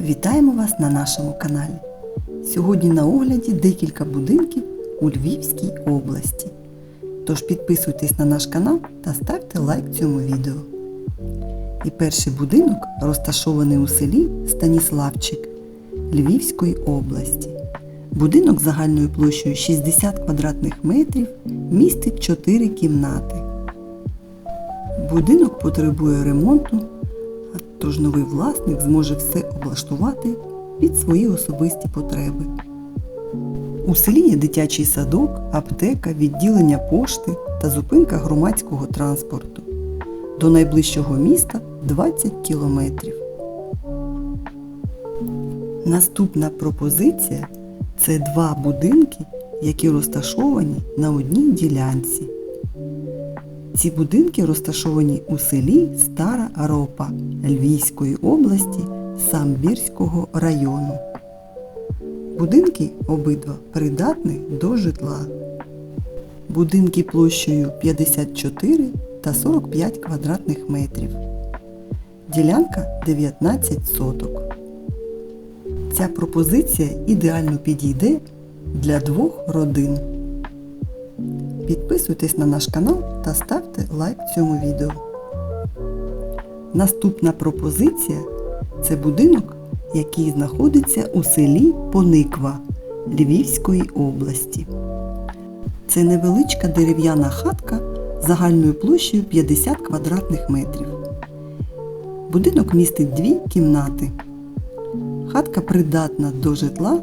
Вітаємо вас на нашому каналі. Сьогодні на огляді декілька будинків у Львівській області. Тож підписуйтесь на наш канал та ставте лайк цьому відео. І перший будинок розташований у селі Станіславчик Львівської області. Будинок загальною площею 60 квадратних метрів містить 4 кімнати. Будинок потребує ремонту, тож новий власник зможе все облаштувати під свої особисті потреби. У селі є дитячий садок, аптека, відділення пошти та зупинка громадського транспорту. До найближчого міста 20 кілометрів. Наступна пропозиція це два будинки, які розташовані на одній ділянці. Ці будинки розташовані у селі Стара Ропа Львівської області Самбірського району. Будинки обидва придатні до житла. Будинки площею 54 та 45 квадратних метрів. Ділянка 19 соток. Ця пропозиція ідеально підійде для двох родин. Підписуйтесь на наш канал та ставте лайк цьому відео. Наступна пропозиція це будинок, який знаходиться у селі Пониква Львівської області. Це невеличка дерев'яна хатка загальною площею 50 квадратних метрів. Будинок містить дві кімнати. Хатка придатна до житла.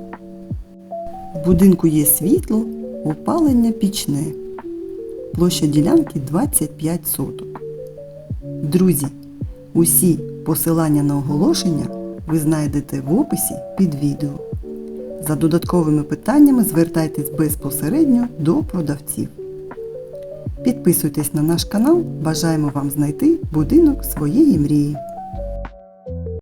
В будинку є світло, опалення пічне. Площа ділянки 25 соток. Друзі, усі посилання на оголошення ви знайдете в описі під відео. За додатковими питаннями звертайтесь безпосередньо до продавців. Підписуйтесь на наш канал, бажаємо вам знайти будинок своєї мрії.